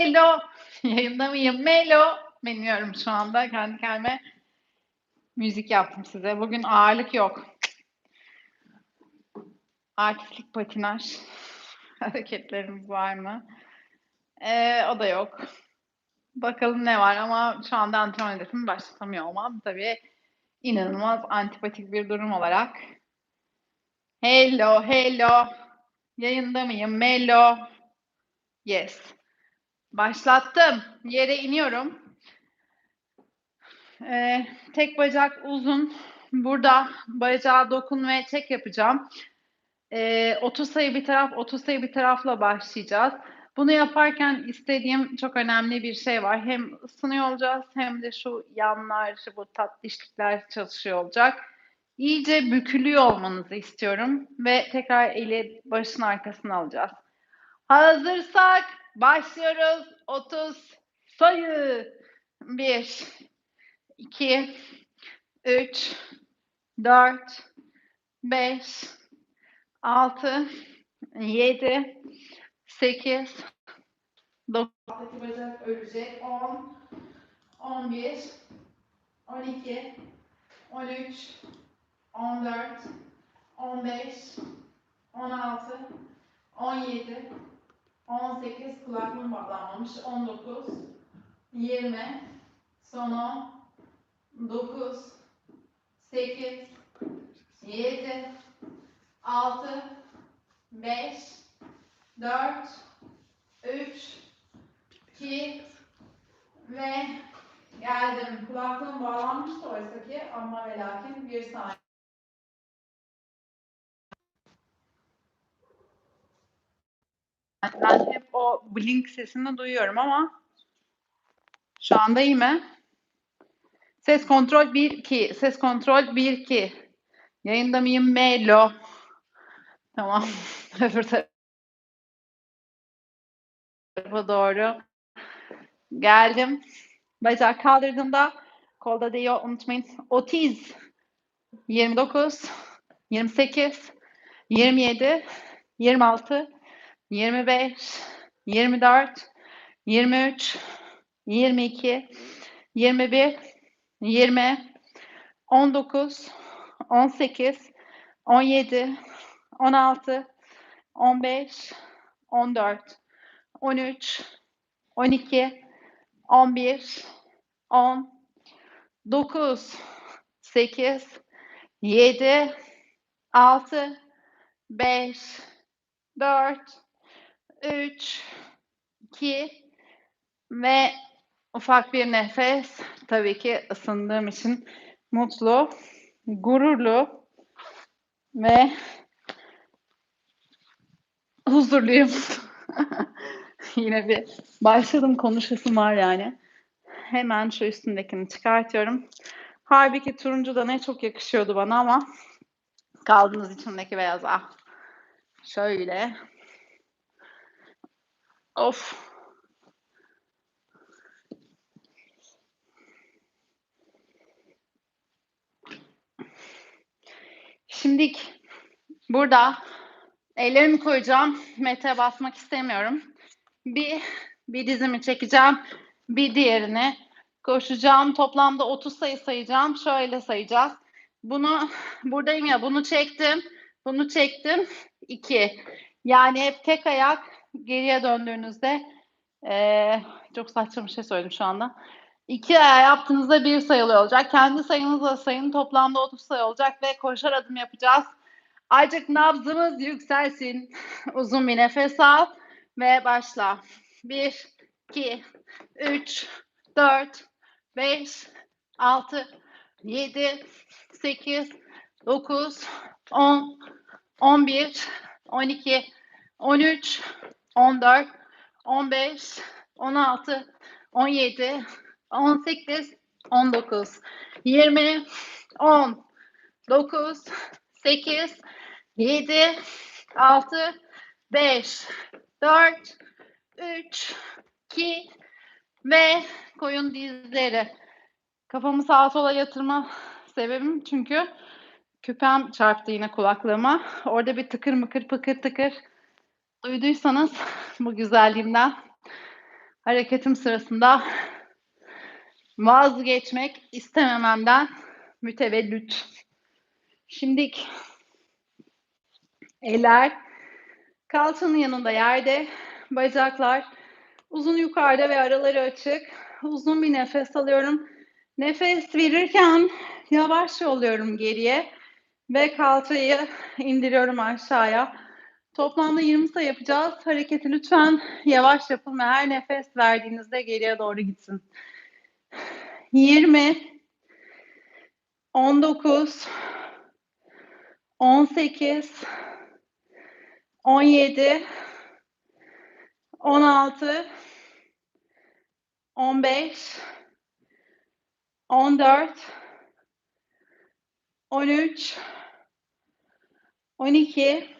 Hello. Yayında mıyım? Melo. Bilmiyorum şu anda. Kendi kendime müzik yaptım size. Bugün ağırlık yok. Artistlik patinaj hareketlerimiz var mı? Ee, o da yok. Bakalım ne var ama şu anda antrenman hedefimi başlatamıyor olmam. Tabii inanılmaz antipatik bir durum olarak. Hello, hello. Yayında mıyım? Melo. Yes. Başlattım. Yere iniyorum. Ee, tek bacak uzun. Burada bacağa dokun ve çek yapacağım. Ee, 30 sayı bir taraf, 30 sayı bir tarafla başlayacağız. Bunu yaparken istediğim çok önemli bir şey var. Hem ısınıyor olacağız hem de şu yanlar, bu tatlışlıklar çalışıyor olacak. İyice bükülüyor olmanızı istiyorum ve tekrar eli başın arkasına alacağız. Hazırsak başlıyoruz. 30 sayı. 1 2 3 4 5 6 7 8 9 bacak ölecek. 10 11 12 13 14 15 16 17 18 kulaklığım bağlanmamış 19 20 son 10 9 8 7 6 5 4 3 2 ve geldim. Kulaklığım bağlanmıştı oysa ki ama ve lakin bir saniye. Ben hep o blink sesini duyuyorum ama şu anda iyi mi? Ses kontrol 1 2. Ses kontrol 1 2. Yayında mıyım? Melo. Tamam. Öbür tarafa doğru. Geldim. Bacak kaldırdığımda kolda değiyor unutmayın. 30 29 28 27 26 25 24 23 22 21 20 19 18 17 16 15 14 13 12 11 10 9 8 7 6 5 4 3 2 ve ufak bir nefes. Tabii ki ısındığım için mutlu, gururlu ve huzurluyum. Yine bir başladım konuşasım var yani. Hemen şu üstündekini çıkartıyorum. Halbuki turuncu da ne çok yakışıyordu bana ama kaldığınız içindeki beyaz ah. Şöyle. Of. Şimdilik burada ellerimi koyacağım. Mete basmak istemiyorum. Bir, bir dizimi çekeceğim. Bir diğerini koşacağım. Toplamda 30 sayı sayacağım. Şöyle sayacağız. Bunu buradayım ya bunu çektim. Bunu çektim. 2. Yani hep tek ayak geriye döndüğünüzde ee, çok saçma bir şey söyledim şu anda. İki ayağı yaptığınızda bir sayılı olacak. Kendi sayınızla sayın toplamda 30 sayı olacak ve koşar adım yapacağız. Azıcık nabzımız yükselsin. Uzun bir nefes al ve başla. 1, 2, 3, 4, 5, 6, 7, 8, 9, 10, 11, 12, 13, 14, 15, 16, 17, 18, 19, 20, 10, 9, 8, 7, 6, 5, 4, 3, 2 ve koyun dizleri. Kafamı sağa sola yatırma sebebim çünkü küpem çarptı yine kulaklığıma. Orada bir tıkır mıkır pıkır tıkır duyduysanız bu güzelliğimden hareketim sırasında vazgeçmek istemememden mütevellüt. Şimdi eller kalçanın yanında yerde, bacaklar uzun yukarıda ve araları açık. Uzun bir nefes alıyorum. Nefes verirken yavaş yolluyorum geriye ve kalçayı indiriyorum aşağıya. Toplamda 20 sayı yapacağız. Hareketi lütfen yavaş yapın ve her nefes verdiğinizde geriye doğru gitsin. 20 19 18 17 16 15 14 13 12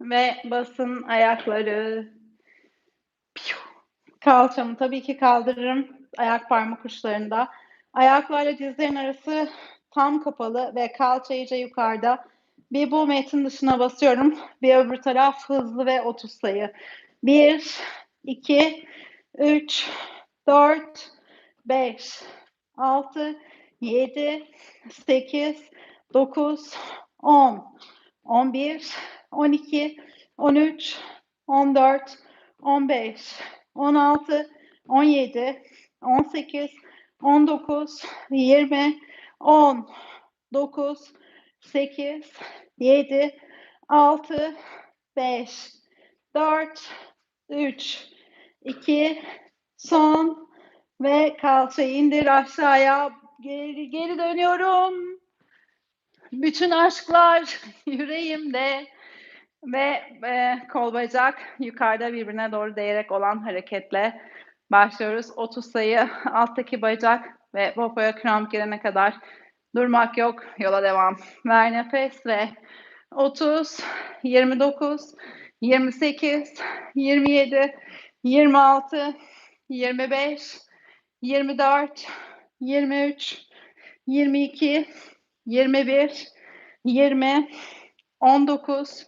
ve basın ayakları. Kalçamı tabii ki kaldırırım ayak parmak uçlarında. Ayaklarla dizlerin arası tam kapalı ve kalça iyice yukarıda. Bir bu metin dışına basıyorum. Bir öbür taraf hızlı ve 30 sayı. 1, 2, 3, 4, 5, 6, 7, 8, 9, 10, 11, 12, 13, 14, 15, 16, 17, 18, 19, 20, 10, 9, 8, 7, 6, 5, 4, 3, 2, son ve kalçayı indir aşağıya. Geri, geri dönüyorum. Bütün aşklar yüreğimde ve e, kol bacak yukarıda birbirine doğru değerek olan hareketle başlıyoruz. 30 sayı alttaki bacak ve popoya kramp girene kadar durmak yok. Yola devam. Ver nefes ve 30, 29, 28, 27, 26, 25, 24, 23, 22, 21, 20, 19,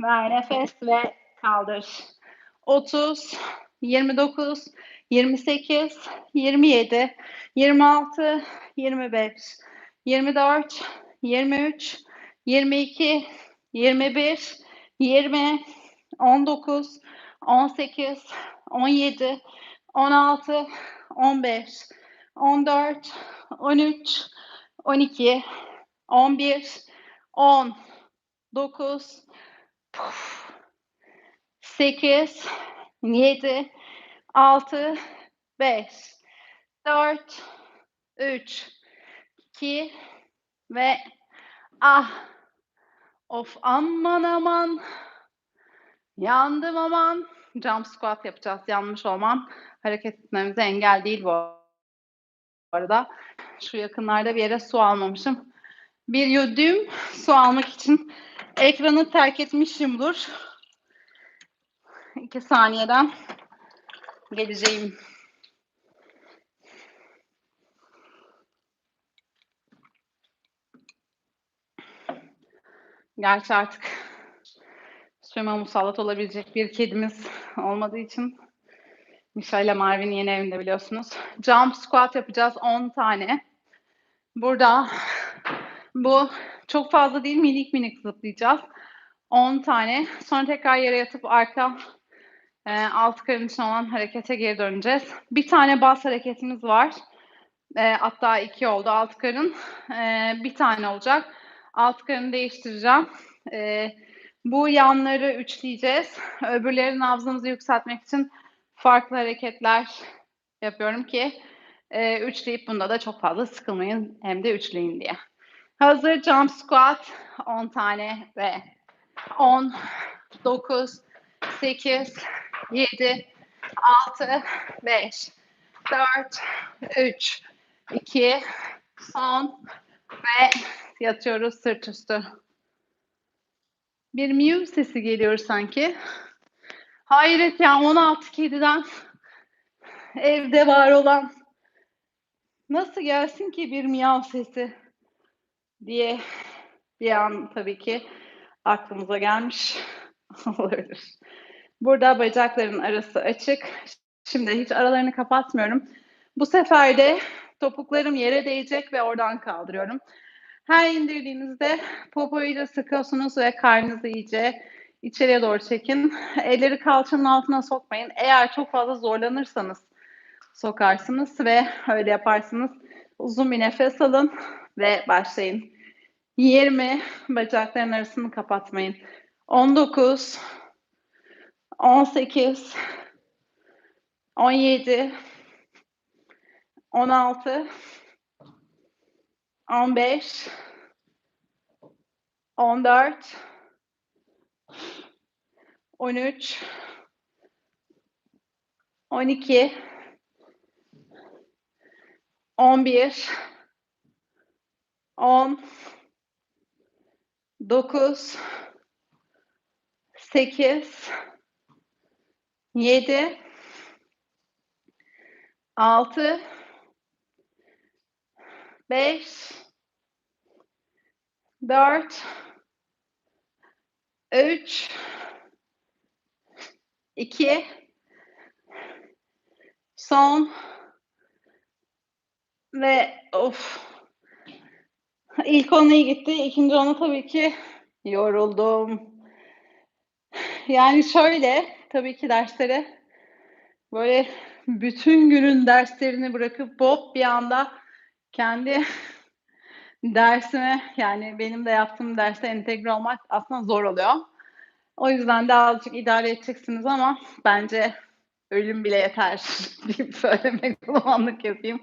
Ver nefes ve kaldır. 30, 29, 28, 27, 26, 25, 24, 23, 22, 21, 20, 19, 18, 17, 16, 15, 14, 13, 12, 11, 10, 9, 8, 7, 6, 5, 4, 3, 2 ve ah. Of aman aman. Yandım aman. Jump squat yapacağız yanlış olmam. Hareket etmemize engel değil bu arada. Şu yakınlarda bir yere su almamışım. Bir yudum su almak için ekranı terk etmişimdir. İki saniyeden geleceğim. Gerçi artık suyuma musallat olabilecek bir kedimiz olmadığı için Misha ile Marvin yeni evinde biliyorsunuz. Jump squat yapacağız 10 tane. Burada bu çok fazla değil minik minik zıplayacağız. 10 tane. Sonra tekrar yere yatıp arka E, alt karın için olan harekete geri döneceğiz. Bir tane bas hareketimiz var. E, hatta iki oldu alt karın. E, bir tane olacak. Alt karını değiştireceğim. E, bu yanları üçleyeceğiz. Öbürlerin nabzımızı yükseltmek için farklı hareketler yapıyorum ki e, üçleyip bunda da çok fazla sıkılmayın hem de üçleyin diye. Hazır jump squat 10 tane ve 10, 9, 8, 7, 6, 5, 4, 3, 2, son ve yatıyoruz sırt üstü. Bir miu sesi geliyor sanki. Hayret ya 16 kediden evde var olan nasıl gelsin ki bir miyav sesi diye bir an tabii ki aklımıza gelmiş olabilir. Burada bacakların arası açık. Şimdi hiç aralarını kapatmıyorum. Bu sefer de topuklarım yere değecek ve oradan kaldırıyorum. Her indirdiğinizde popoyu iyice sıkıyorsunuz ve karnınızı iyice içeriye doğru çekin. Elleri kalçanın altına sokmayın. Eğer çok fazla zorlanırsanız sokarsınız ve öyle yaparsınız. Uzun bir nefes alın ve başlayın. 20 bacakların arasını kapatmayın. 19 18 17 16 15 14 13 12 11 10 9 8 7 6 5 4 3 2 son ve of ilk onu iyi gitti. ikinci onu tabii ki yoruldum. Yani şöyle tabii ki derslere böyle bütün günün derslerini bırakıp hop bir anda kendi dersime yani benim de yaptığım derste entegre olmak aslında zor oluyor. O yüzden de azıcık idare edeceksiniz ama bence ölüm bile yeter deyip söylemek zamanlık yapayım.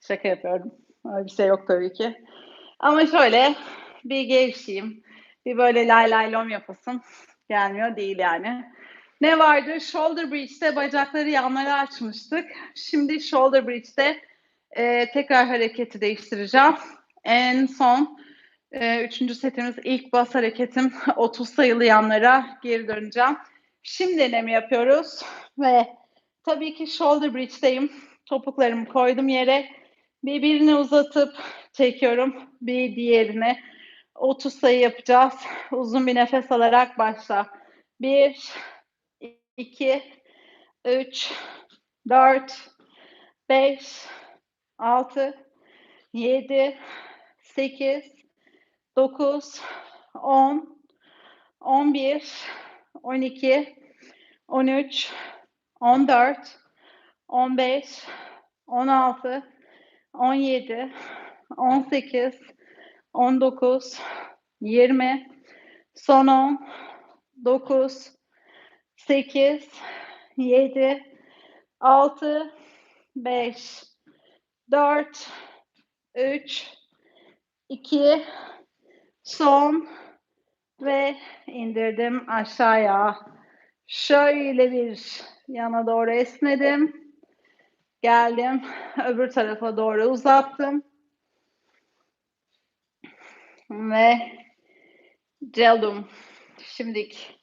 Şaka yapıyorum. Öyle bir şey yok tabii ki. Ama şöyle bir gevşeyim. Bir böyle lay lay lom yapasın. Gelmiyor değil yani. Ne vardı? Shoulder bridge'de bacakları yanlara açmıştık. Şimdi shoulder bridge'de e, tekrar hareketi değiştireceğim. En son e, üçüncü setimiz ilk bas hareketim 30 sayılı yanlara geri döneceğim. Şimdi ne mi yapıyoruz? Ve tabii ki shoulder bridge'deyim. Topuklarımı koydum yere. Birbirini uzatıp çekiyorum. Bir diğerine. 30 sayı yapacağız. Uzun bir nefes alarak başla. 1, 2, 3, 4, 5, 6, 7, 8, 9, 10, 11, 12, 13, 14, 15, 16, 17, 18, 19, 20, son 10, 9, 8, 7, 6, 5, 4, 3, 2, son ve indirdim aşağıya. Şöyle bir yana doğru esnedim. Geldim. Öbür tarafa doğru uzattım. Ve geldim. Şimdilik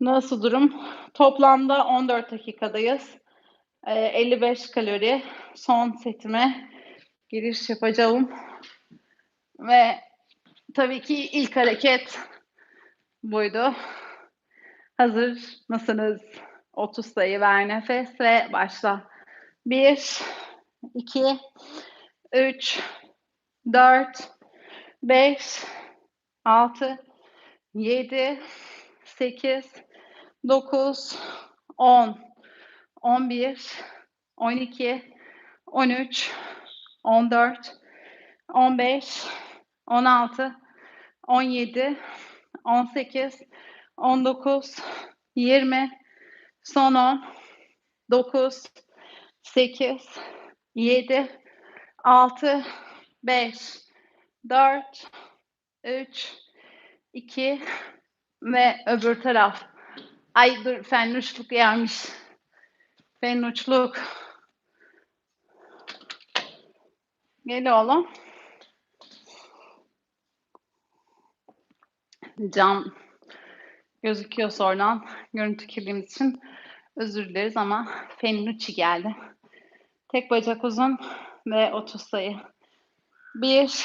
nasıl durum? Toplamda 14 dakikadayız. 55 ee, kalori son setime giriş yapacağım. Ve tabii ki ilk hareket buydu. Hazır mısınız? 30 sayı ver nefes ve başla. 1, 2, 3, 4, 5, 6, 7, 8, 9, 10, 11, 12, 13, 14, 15, 16, 17, 18, 19, 20, son 10, 9, 8, 7, 6, 5, 4, 3, 2 ve öbür taraf. Ay dur fennuçluk gelmiş. Fennuçluk. Gel oğlum. Cam gözüküyor sonradan. Görüntü kirliliğimiz için özür dileriz ama Fennucci geldi. Tek bacak uzun ve 30 sayı. 1,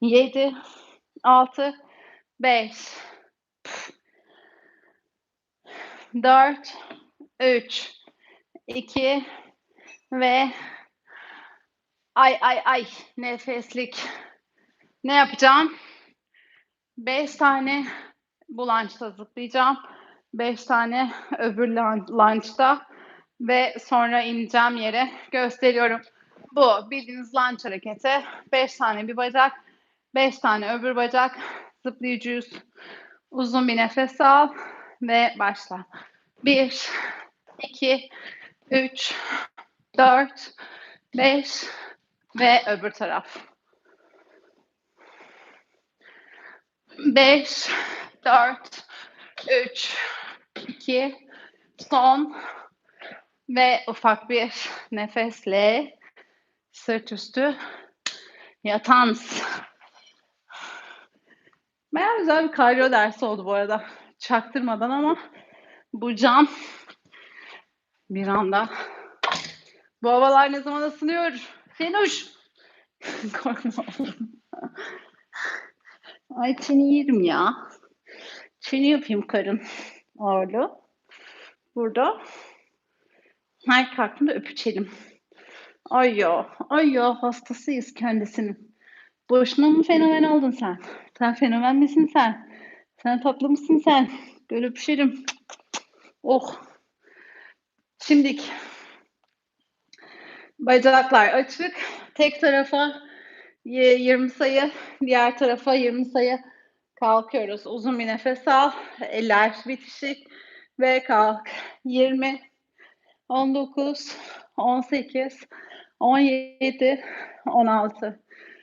7, 6, 5, 4, 3, 2 ve ay ay ay nefeslik. Ne yapacağım? 5 tane bu lunch'ta zıplayacağım. 5 tane öbür lunch'ta ve sonra ineceğim yere gösteriyorum. Bu bildiğiniz lunch hareketi. 5 tane bir bacak, 5 tane öbür bacak. Zıplayacağız. Uzun bir nefes al ve başla. 1, 2, 3, 4, 5 ve öbür taraf. 5, 4, 3, 2, son ve ufak bir nefesle sırt üstü yatans. Bayağı güzel bir kardiyo dersi oldu bu arada. Çaktırmadan ama bu cam bir anda bu havalar ne zaman ısınıyor? Fenuş. Korkma oğlum. Ay seni yerim ya. Seni yapayım karın ağırlığı. Burada. Her kalktığında öpüşelim. Ay ya, ay ya hastasıyız kendisinin. Boşuna mı fenomen oldun sen? Sen fenomen misin sen? Sen tatlı mısın sen? Gel öpüşelim. Oh. Şimdik. Bacaklar açık. Tek tarafa 20 sayı, diğer tarafa 20 sayı kalkıyoruz. Uzun bir nefes al. Eller bitişik ve kalk. 20, 19, 18, 17, 16,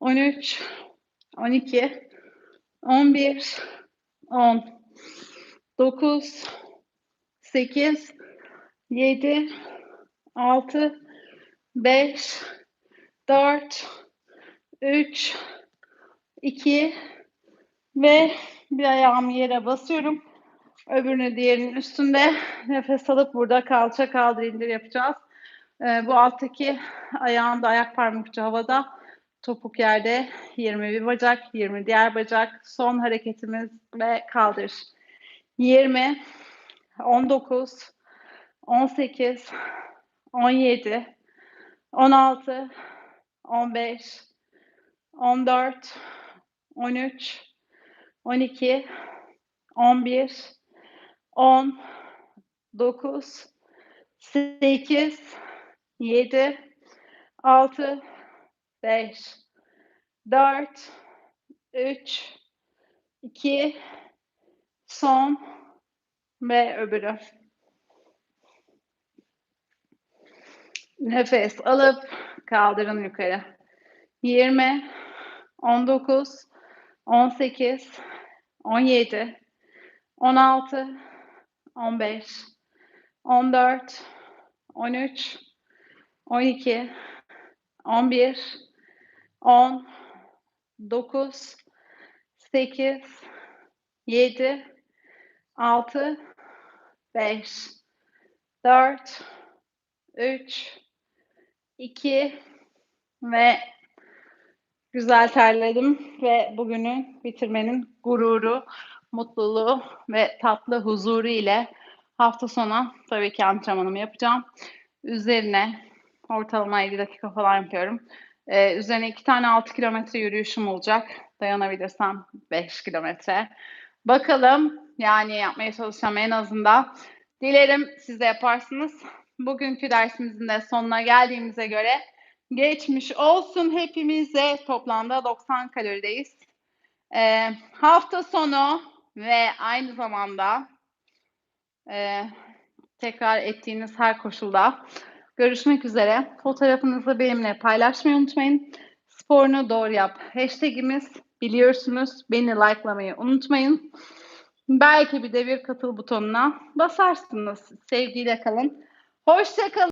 13, 12, 11, 10, 9, 8, 7, 6, 5, 4, 3, 2 ve bir ayağımı yere basıyorum. Öbürünü diğerinin üstünde nefes alıp burada kalça kaldır indir yapacağız. Ee, bu alttaki ayağında ayak parmakçı havada. Topuk yerde 21 bacak, 20 diğer bacak. Son hareketimiz ve kaldır. 20, 19, 18, 17, 16, 15, 14, 13, 12, 11, 10, 9, 8, 7, 6, 5, 4, 3, 2, son. Ve öbürü. Nefes alıp kaldırın yukarı. 20, 19, 18, 17, 16, 15, 14, 13, 12, 11, 10, 9, 8, 7, 6, 5, 4, 3, 2 ve güzel terledim ve bugünü bitirmenin gururu, mutluluğu ve tatlı huzuru ile hafta sonu tabii ki antrenmanımı yapacağım. Üzerine ortalama 50 dakika falan yapıyorum. Ee, üzerine iki tane 6 kilometre yürüyüşüm olacak. Dayanabilirsem 5 kilometre. Bakalım yani yapmaya çalışacağım en azından. Dilerim siz de yaparsınız. Bugünkü dersimizin de sonuna geldiğimize göre geçmiş olsun hepimize. Toplamda 90 kalorideyiz. Ee, hafta sonu ve aynı zamanda e, tekrar ettiğiniz her koşulda görüşmek üzere. Fotoğrafınızı benimle paylaşmayı unutmayın. Sporunu doğru yap. Hashtagimiz biliyorsunuz. Beni likelamayı unutmayın. Belki bir de bir katıl butonuna basarsınız. Sevgiyle kalın. Hoşça kalın.